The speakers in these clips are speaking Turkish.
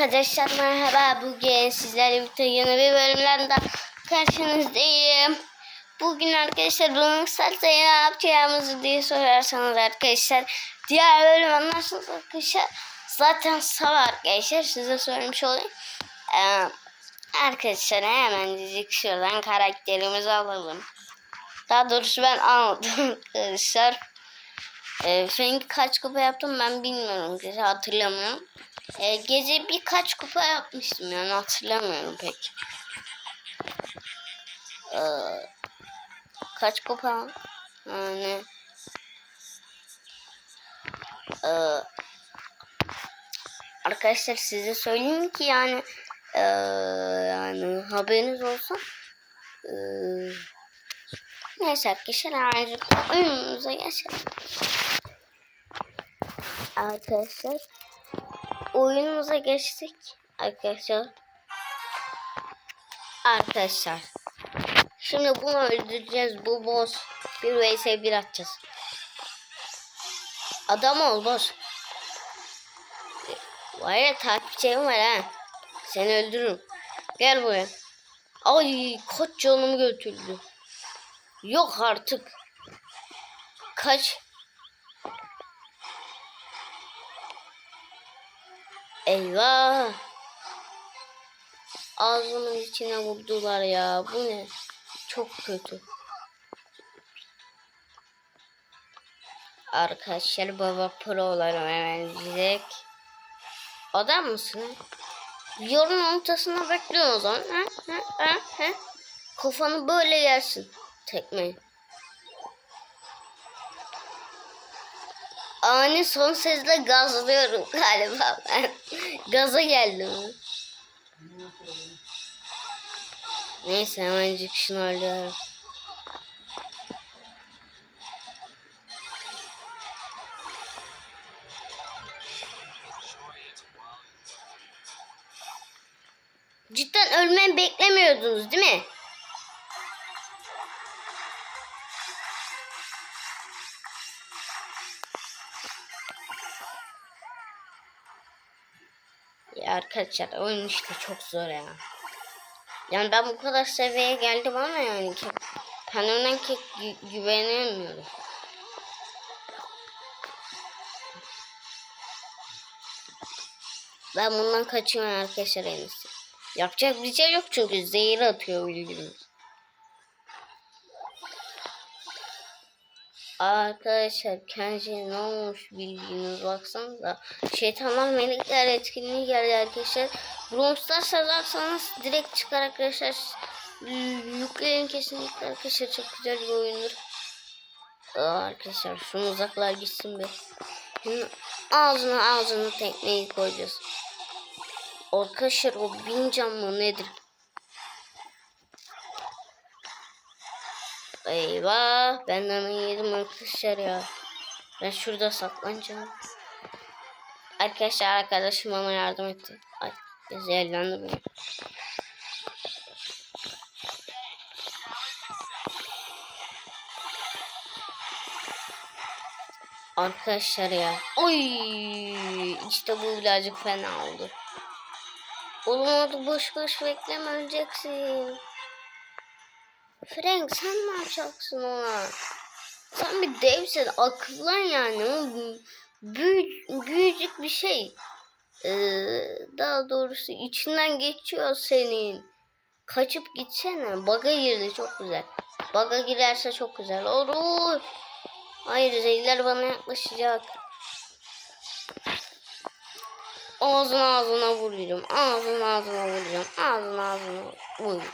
Arkadaşlar merhaba. Bugün sizlerle birlikte yeni bir bölümden daha karşınızdayım. Bugün arkadaşlar Runningstar'da ne yapacağımızı diye sorarsanız arkadaşlar diğer bölüm anlarsınız arkadaşlar. Zaten sabah arkadaşlar size söylemiş olayım. Ee, arkadaşlar hemen dedik şuradan karakterimizi alalım. Daha doğrusu ben almadım arkadaşlar. E, Frank kaç kupa yaptım ben bilmiyorum. Hatırlamıyorum. E, gece birkaç kupa yapmıştım yani hatırlamıyorum pek. E, kaç kupa? Yani e, arkadaşlar size söyleyeyim ki yani e, yani haberiniz olsun. E, neyse arkadaşlar ayrıca oyunumuza geçelim. Arkadaşlar oyunumuza geçtik arkadaşlar. Arkadaşlar. Şimdi bunu öldüreceğiz. Bu boss. Bir vs 1 atacağız. Adam ol boss. Var ya takipçim var ha. Seni öldürürüm. Gel buraya. Ay kaç canımı götürdü. Yok artık. Kaç Eyvah. Ağzımın içine vurdular ya. Bu ne? Çok kötü. Arkadaşlar baba prolarım hemen diyecek. Adam mısın? Yolun ortasında bekliyor o zaman. Ha? Ha? Ha? Ha? Kafanı böyle yersin. Tekmeyi. Ani son sesle gazlıyorum galiba ben. Gaza geldim. Neyse hemencik şunu öldürüyorum. Cidden ölmemi beklemiyordunuz değil mi? Arkadaşlar oyun işte çok zor ya. Yani ben bu kadar seviyeye geldim ama yani ki kendimden ki gü güvenemiyorum. Ben bundan kaçıyorum arkadaşlar en. Yapacak bir şey yok çünkü zehir atıyor bildiğiniz. Arkadaşlar kendisi ne olmuş bildiğiniz baksanıza. Şeytanlar melekler etkinliği geldi arkadaşlar. Brawl Stars yazarsanız direkt çıkar arkadaşlar. Yükleyin kesinlikle arkadaşlar çok güzel bir oyundur. Aa, arkadaşlar şunu uzaklar gitsin be. Şimdi ağzına ağzına tekmeyi koyacağız. Arkadaşlar o bin can mı nedir? Eyvah ben de yedim arkadaşlar ya. Ben şurada saklanacağım. Arkadaşlar arkadaşım bana yardım etti. Ay zehirlendi. Arkadaşlar ya. Oy işte bu birazcık fena oldu. Oğlum orada boş boş bekleme öleceksin. Frank sen ne yapacaksın ona? Sen bir devsin akıllan yani. O büyük, büyücük bir şey. Ee, daha doğrusu içinden geçiyor senin. Kaçıp gitsene. Baga girdi çok güzel. Baga girerse çok güzel olur. Hayır zeyler bana yaklaşacak. Ağzına ağzına vuruyorum. Ağzına ağzına vuracağım. Ağzına ağzına vuruyorum.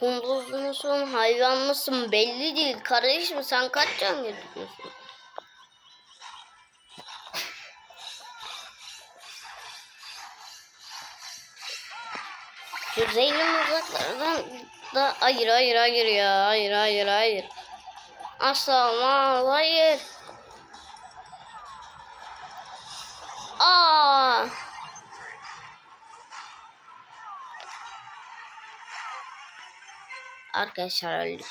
Kunduz musun, hayvan mısın belli değil. Kardeş mi sen kaç can? Şu zeytin uzaklardan da hayır hayır hayır ya hayır hayır hayır. Asla hayır. Aa. Arkadaşlar öldük.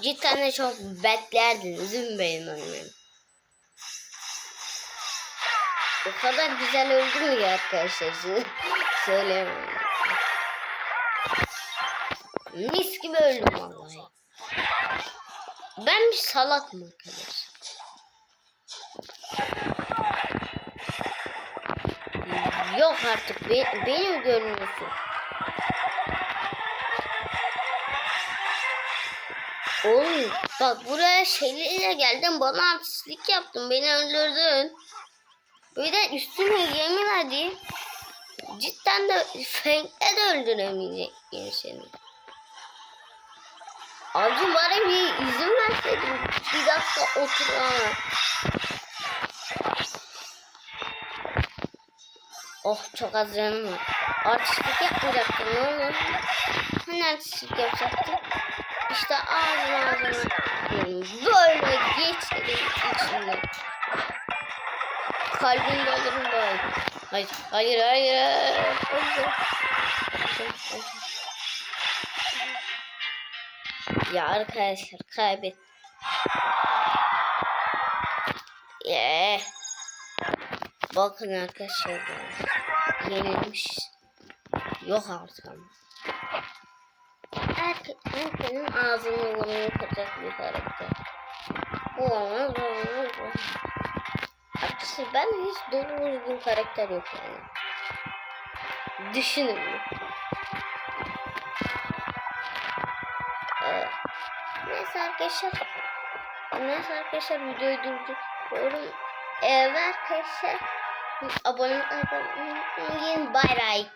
Cidden de çok beklerdiniz değil benim önümü? O kadar güzel öldüm ya arkadaşlar. size. Mis gibi öldüm vallahi. Ben bir salak mı arkadaşlar? Yok artık be, benim görünüyorsun. Oğlum bak buraya şeylerle geldim bana artistlik yaptın beni öldürdün. Bir de üstüne yemin hadi. Cidden de Frank'le de öldüremeyecek seni. Abicim bana bir izin verseydin. Bir dakika otur. Oh çok az canım var. Artistlik yapmayacaktım ne olur. Hani artistlik yapacaktım? İşte ağzına böyle geçelim içine. Kalbimde olurum böyle. Hayır, hayır, hayır. hayır. Ya arkadaşlar kaybet. Yeah. Bakın arkadaşlar. Yenilmiş. Yok artık ama. Erkek, erkeğin ağzını burnunu kıracak bir karakter. Bu olmaz, bu olmaz, bu olmaz. Arkadaşlar ben hiç doğru düzgün karakter yok yani. Düşünün? Ee, neyse arkadaşlar. Neyse arkadaşlar videoyu durduruyorum. Ee, ve arkadaşlar abone olmayı unutmayın. Bay bay.